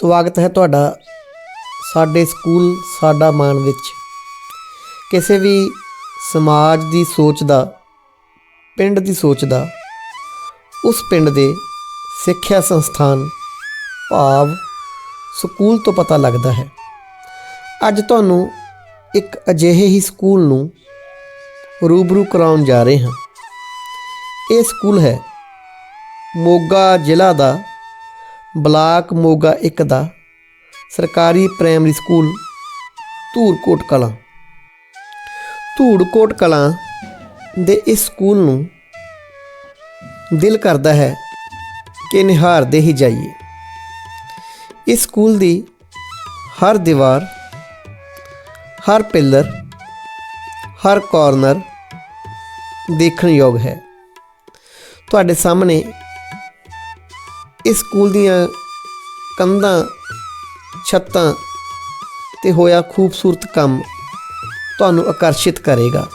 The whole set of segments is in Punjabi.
ਸਵਾਗਤ ਹੈ ਤੁਹਾਡਾ ਸਾਡੇ ਸਕੂਲ, ਸਾਡਾ ਮਾਣ ਵਿੱਚ। ਕਿਸੇ ਵੀ ਸਮਾਜ ਦੀ ਸੋਚ ਦਾ, ਪਿੰਡ ਦੀ ਸੋਚ ਦਾ, ਉਸ ਪਿੰਡ ਦੇ ਸਿੱਖਿਆ ਸੰਸਥਾਨ ਭਾਵ ਸਕੂਲ ਤੋਂ ਪਤਾ ਲੱਗਦਾ ਹੈ। ਅੱਜ ਤੁਹਾਨੂੰ ਇੱਕ ਅਜਿਹੇ ਹੀ ਸਕੂਲ ਨੂੰ ਰੂਬਰੂ ਕਰਾਉਣ ਜਾ ਰਹੇ ਹਾਂ। ਇਹ ਸਕੂਲ ਹੈ ਮੋਗਾ ਜ਼ਿਲ੍ਹਾ ਦਾ ਬਲਾਕ ਮੋਗਾ 1 ਦਾ ਸਰਕਾਰੀ ਪ੍ਰਾਇਮਰੀ ਸਕੂਲ ਧੂੜਕੋਟ ਕਲਾਂ। ਧੂੜਕੋਟ ਕਲਾਂ ਦੇ ਇਸ ਸਕੂਲ ਨੂੰ ਦਿਲ ਕਰਦਾ ਹੈ ਕਿ ਨਿਹਾਰਦੇ ਹੀ ਜਾਈਏ। ਇਸ ਸਕੂਲ ਦੀ ਹਰ ਦੀਵਾਰ, ਹਰ ਪਿੱਲਰ, ਹਰ ਕਾਰਨਰ ਦੇਖਣ ਯੋਗ ਹੈ। ਤੁਹਾਡੇ ਸਾਹਮਣੇ ਇਸ ਸਕੂਲ ਦੀਆਂ ਕੰਧਾਂ, ਛੱਤਾਂ ਤੇ ਹੋਇਆ ਖੂਬਸੂਰਤ ਕੰਮ ਤੁਹਾਨੂੰ ਆਕਰਸ਼ਿਤ ਕਰੇਗਾ।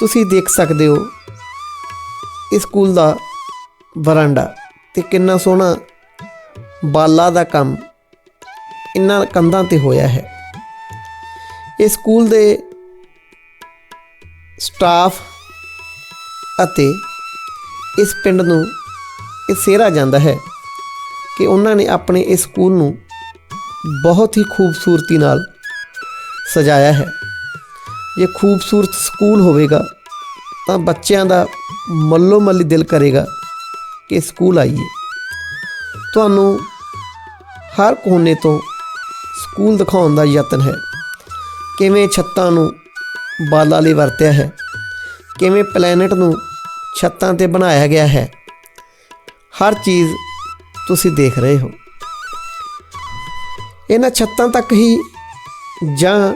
ਤੁਸੀਂ ਦੇਖ ਸਕਦੇ ਹੋ ਇਸ ਸਕੂਲ ਦਾ ਵਰਾਂਡਾ ਤੇ ਕਿੰਨਾ ਸੋਹਣਾ ਬਾਲਾ ਦਾ ਕੰਮ ਇਨ੍ਹਾਂ ਕੰਧਾਂ ਤੇ ਹੋਇਆ ਹੈ। ਇਸ ਸਕੂਲ ਦੇ ਸਟਾਫ ਅਤੇ ਇਸ ਪਿੰਡ ਨੂੰ ਇਹ ਸਿਹਰਾ ਜਾਂਦਾ ਹੈ ਕਿ ਉਹਨਾਂ ਨੇ ਆਪਣੇ ਇਸ ਸਕੂਲ ਨੂੰ ਬਹੁਤ ਹੀ ਖੂਬਸੂਰਤੀ ਨਾਲ ਸਜਾਇਆ ਹੈ। ਇਹ ਖੂਬਸੂਰਤ ਸਕੂਲ ਹੋਵੇਗਾ, ਤਾਂ ਬੱਚਿਆਂ ਦਾ ਮੱਲੋ ਮੱਲੀ ਦਿਲ ਕਰੇਗਾ ਕਿ ਸਕੂਲ ਆਈਏ। ਤੁਹਾਨੂੰ ਹਰ ਕੋਨੇ ਤੋਂ ਸਕੂਲ ਦਿਖਾਉਣ ਦਾ ਯਤਨ ਹੈ। ਕਿਵੇਂ ਛੱਤਾਂ ਨੂੰ ਬਾਲਾਂ ਲਈ ਵਰਤਿਆ ਹੈ, ਕਿਵੇਂ ਪਲੈਨਟ ਨੂੰ ਛੱਤਾਂ ਤੇ ਬਣਾਇਆ ਗਿਆ ਹੈ। ਹਰ ਚੀਜ਼ ਤੁਸੀਂ ਦੇਖ ਰਹੇ ਹੋ। ਇਹਨਾਂ ਛੱਤਾਂ ਤੱਕ ਹੀ ਜਾਂ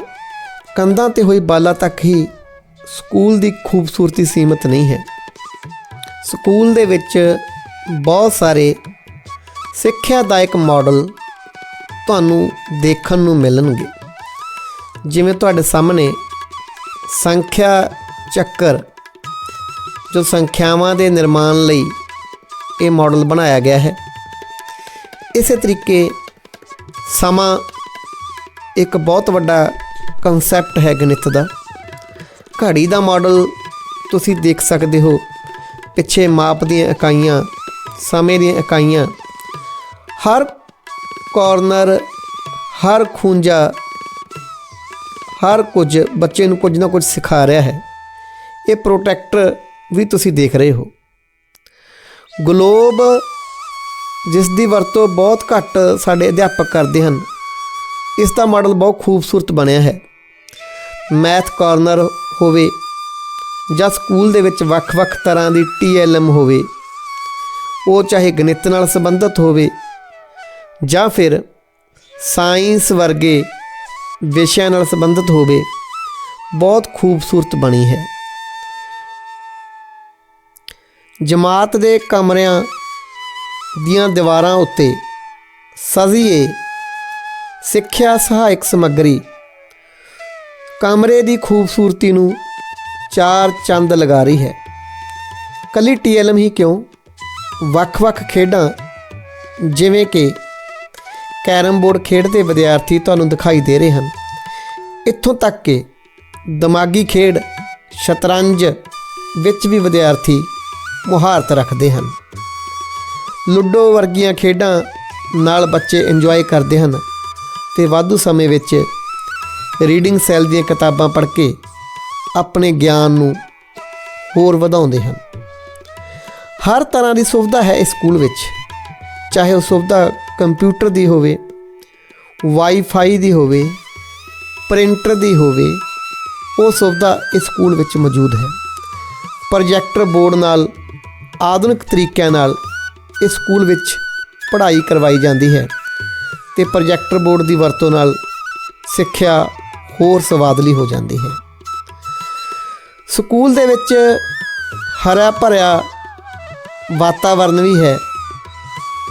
ਕੰਧਾਂ ਤੇ ਹੋਈ ਬਾਲਾਂ ਤੱਕ ਹੀ ਸਕੂਲ ਦੀ ਖੂਬਸੂਰਤੀ ਸੀਮਤ ਨਹੀਂ ਹੈ। ਸਕੂਲ ਦੇ ਵਿੱਚ ਬਹੁਤ ਸਾਰੇ ਸਿੱਖਿਆਦਾਇਕ ਮਾਡਲ ਤੁਹਾਨੂੰ ਦੇਖਣ ਨੂੰ ਮਿਲਣਗੇ। ਜਿਵੇਂ ਤੁਹਾਡੇ ਸਾਹਮਣੇ ਸੰਖਿਆ ਚੱਕਰ, ਜੋ ਸੰਖਿਆਵਾਂ ਦੇ ਨਿਰਮਾਣ ਲਈ ਇਹ ਮਾਡਲ ਬਣਾਇਆ ਗਿਆ ਹੈ। ਇਸੇ ਤਰੀਕੇ ਸਮਾਂ ਇੱਕ ਬਹੁਤ ਵੱਡਾ ਕਨਸੈਪਟ ਹੈ ਗਣਿਤ ਦਾ। ਘੜੀ ਦਾ ਮਾਡਲ ਤੁਸੀਂ ਦੇਖ ਸਕਦੇ ਹੋ। ਪਿੱਛੇ ਮਾਪ ਦੀਆਂ ਇਕਾਈਆਂ, ਸਮੇਂ ਦੀਆਂ ਇਕਾਈਆਂ। ਹਰ ਕਾਰਨਰ ਹਰ ਖੂੰਜਾ, ਹਰ ਕੁਝ ਬੱਚੇ ਨੂੰ ਕੁਝ ਨਾ ਕੁਝ ਸਿਖਾ ਰਿਹਾ ਹੈ। ਇਹ ਪ੍ਰੋਟੈਕਟਰ ਵੀ ਤੁਸੀਂ ਦੇਖ ਰਹੇ ਹੋ। ਗਲੋਬ ਜਿਸ ਦੀ ਵਰਤੋਂ ਬਹੁਤ ਘੱਟ ਸਾਡੇ ਅਧਿਆਪਕ ਕਰਦੇ ਹਨ। ਇਸ ਦਾ ਮਾਡਲ ਬਹੁਤ ਖੂਬਸੂਰਤ ਬਣਿਆ ਹੈ। ਮੈਥ ਕਾਰਨਰ ਹੋਵੇ ਜਾਂ ਸਕੂਲ ਦੇ ਵਿੱਚ ਵੱਖ-ਵੱਖ ਤਰ੍ਹਾਂ ਦੀ ਟੀਐਲਐਮ ਹੋਵੇ, ਉਹ ਚਾਹੇ ਗਣਿਤ ਨਾਲ ਸੰਬੰਧਿਤ ਹੋਵੇ ਜਾਂ ਫਿਰ ਸਾਇੰਸ ਵਰਗੇ ਵਿਸ਼ਿਆਂ ਨਾਲ ਸੰਬੰਧਿਤ ਹੋਵੇ, ਬਹੁਤ ਖੂਬਸੂਰਤ ਬਣੀ ਹੈ। ਜਮਾਤ ਦੇ ਕਮਰਿਆਂ ਦੀਆਂ ਦੀਵਾਰਾਂ ਉੱਤੇ ਸਜੀਏ ਸਿੱਖਿਆ ਸਹਾਇਕ ਸਮੱਗਰੀ। ਕਮਰੇ ਦੀ ਖੂਬਸੂਰਤੀ ਨੂੰ ਚਾਰ ਚੰਦ ਲਗਾ ਰਹੀ ਹੈ। ਕੱਲੀ ਟੀਐਲਐਮ ਹੀ ਕਿਉਂ? ਵੱਖ-ਵੱਖ ਖੇਡਾਂ, ਜਿਵੇਂ ਕਿ ਕੈਰਮ ਬੋਰਡ ਖੇਡਦੇ ਵਿਦਿਆਰਥੀ ਤੁਹਾਨੂੰ ਦਿਖਾਈ ਦੇ ਰਹੇ ਹਨ। ਇੱਥੋਂ ਤੱਕ ਕਿ ਦਿਮਾਗੀ ਖੇਡ, ਸ਼ਤਰੰਜ ਵਿੱਚ ਵੀ ਵਿਦਿਆਰਥੀ ਮੁਹਾਰਤ ਰੱਖਦੇ ਹਨ। ਲੁੱਡੋ ਵਰਗੀਆਂ ਖੇਡਾਂ ਨਾਲ ਬੱਚੇ ਇੰਜੋਏ ਕਰਦੇ ਹਨ ਤੇ ਵਾਧੂ ਸਮੇਂ ਵਿੱਚ ਰੀਡਿੰਗ ਸੈੱਲ ਦੀਆਂ ਕਿਤਾਬਾਂ ਪੜ੍ਹ ਕੇ ਆਪਣੇ ਗਿਆਨ ਨੂੰ ਹੋਰ ਵਧਾਉਂਦੇ ਹਨ। ਹਰ ਤਰ੍ਹਾਂ ਦੀ ਸੁਵਿਧਾ ਹੈ ਇਸ ਸਕੂਲ ਵਿੱਚ। ਚਾਹੇ ਉਹ ਸੁਵਿਧਾ ਕੰਪਿਊਟਰ ਦੀ ਹੋਵੇ ਵਾਈਫਾਈ ਦੀ ਹੋਵੇ, ਪ੍ਰਿੰਟਰ ਦੀ ਹੋਵੇ, ਉਹ ਸੁਵਿਧਾ ਇਸ ਸਕੂਲ ਵਿੱਚ ਮੌਜੂਦ ਹੈ। ਪ੍ਰੋਜੈਕਟਰ ਬੋਰਡ ਨਾਲ ਆਧੁਨਿਕ ਤਰੀਕਿਆਂ ਨਾਲ ਇਸ ਸਕੂਲ ਵਿੱਚ ਪੜ੍ਹਾਈ ਕਰਵਾਈ ਜਾਂਦੀ ਹੈ ਤੇ ਪ੍ਰੋਜੈਕਟਰ ਬੋਰਡ ਦੀ ਵਰਤੋਂ ਨਾਲ ਸਿੱਖਿਆ ਹੋਰ ਸਵਾਦਲੀ ਹੋ ਜਾਂਦੀ ਹੈ। ਸਕੂਲ ਦੇ ਵਿੱਚ ਹਰਾ ਭਰਿਆ ਵਾਤਾਵਰਨ ਵੀ ਹੈ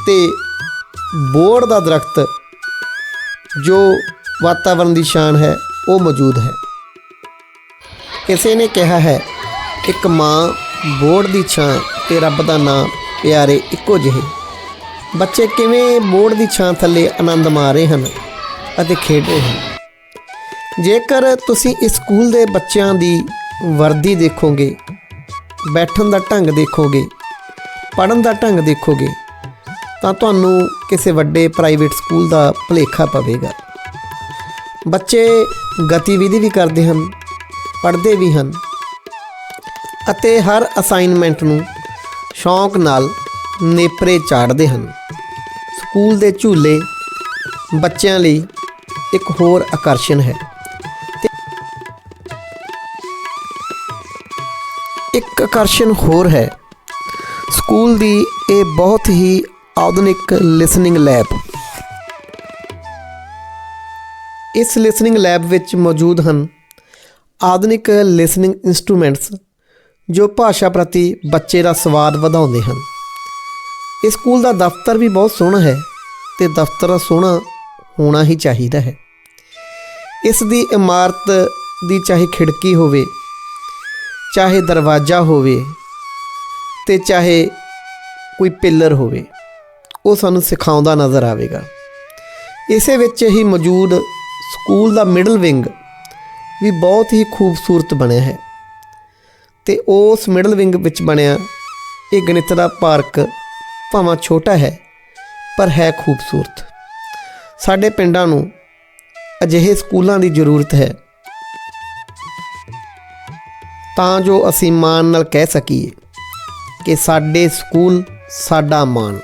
ਤੇ ਬੋਰਡ ਦਾ ਦਰਖਤ ਜੋ ਵਾਤਾਵਰਨ ਦੀ ਸ਼ਾਨ ਹੈ, ਉਹ ਮੌਜੂਦ ਹੈ। ਕਿਸੇ ਨੇ ਕਿਹਾ ਹੈ, ਇੱਕ ਮਾਂ ਬੋਰਡ ਦੀ ਛਾਂ ਤੇ ਰੱਬ ਦਾ ਨਾਮ ਪਿਆਰੇ ਇੱਕੋ ਜਿਹੇ। ਬੱਚੇ ਕਿਵੇਂ ਬੋਰਡ ਦੀ ਛਾਂ ਥੱਲੇ ਆਨੰਦ ਮਾਣ ਰਹੇ ਹਨ ਅਤੇ ਖੇਡ ਰਹੇ ਹਨ? ਜੇਕਰ ਤੁਸੀਂ ਇਸ ਸਕੂਲ ਦੇ ਬੱਚਿਆਂ ਦੀ ਵਰਦੀ ਦੇਖੋਗੇ, ਬੈਠਣ ਦਾ ਢੰਗ ਦੇਖੋਗੇ ਪੜਨ ਦਾ ਢੰਗ ਦੇਖੋਗੇ, ਤਾਂ ਤੁਹਾਨੂੰ ਕਿਸੇ ਵੱਡੇ ਪ੍ਰਾਈਵੇਟ ਸਕੂਲ ਦਾ ਭੁਲੇਖਾ ਪਵੇਗਾ। ਬੱਚੇ ਗਤੀਵਿਧੀ ਵੀ ਕਰਦੇ ਹਨ, ਪੜ੍ਹਦੇ ਵੀ ਹਨ ਅਤੇ ਹਰ ਅਸਾਈਨਮੈਂਟ ਨੂੰ ਸ਼ੌਂਕ ਨਾਲ ਨੇਪਰੇ ਚਾੜਦੇ ਹਨ। ਸਕੂਲ ਦੇ ਝੂਲੇ ਬੱਚਿਆਂ ਲਈ ਇੱਕ ਹੋਰ ਆਕਰਸ਼ਣ ਹੈ। ਇੱਕ ਆਕਰਸ਼ਣ ਹੋਰ ਹੈ। ਸਕੂਲ ਦੀ ਇਹ ਬਹੁਤ ਹੀ ਆਧੁਨਿਕ ਲਿਸਨਿੰਗ ਲੈਬ। ਇਸ ਲਿਸਨਿੰਗ ਲੈਬ ਵਿੱਚ ਮੌਜੂਦ ਹਨ ਆਧੁਨਿਕ ਲਿਸਨਿੰਗ ਇਨਸਟਰੂਮੈਂਟਸ ਜੋ ਭਾਸ਼ਾ ਪ੍ਰਤੀ ਬੱਚੇ ਦਾ ਸਵਾਦ ਵਧਾਉਂਦੇ ਹਨ। ਇਸ ਸਕੂਲ ਦਾ ਦਫ਼ਤਰ ਵੀ ਬਹੁਤ ਸੋਹਣਾ ਹੈ ਤੇ ਦਫ਼ਤਰ ਸੋਹਣਾ ਹੋਣਾ ਹੀ ਚਾਹੀਦਾ ਹੈ। ਇਸ ਦੀ ਇਮਾਰਤ ਦੀ ਚਾਹੇ ਖਿੜਕੀ ਹੋਵੇ, ਚਾਹੇ ਦਰਵਾਜ਼ਾ ਹੋਵੇ ਤੇ ਚਾਹੇ ਕੋਈ ਪਿੱਲਰ ਹੋਵੇ, ਉਹ ਸਾਨੂੰ ਸਿਖਾਉਂਦਾ ਨਜ਼ਰ ਆਵੇਗਾ। ਇਸੇ ਵਿੱਚ ਹੀ ਮੌਜੂਦ ਸਕੂਲ ਦਾ ਮਿਡਲ ਵਿੰਗ ਵੀ ਬਹੁਤ ਹੀ ਖੂਬਸੂਰਤ ਬਣਿਆ ਹੈ। ਤੇ ਉਸ ਮਿਡਲ ਵਿੰਗ ਵਿੱਚ ਬਣਿਆ ਇਹ ਗਣਿਤ ਦਾ ਪਾਰਕ ਭਾਵੇਂ ਛੋਟਾ ਹੈ, ਪਰ ਹੈ ਖੂਬਸੂਰਤ। ਸਾਡੇ ਪਿੰਡਾਂ ਨੂੰ ਅਜਿਹੇ ਸਕੂਲਾਂ ਦੀ ਜ਼ਰੂਰਤ ਹੈ। ਤਾਂ ਜੋ ਅਸੀਂ ਮਾਣ ਨਾਲ ਕਹਿ ਸਕੀਏ ਕਿ ਸਾਡੇ ਸਕੂਲ ਸਾਡਾ ਮਾਣ।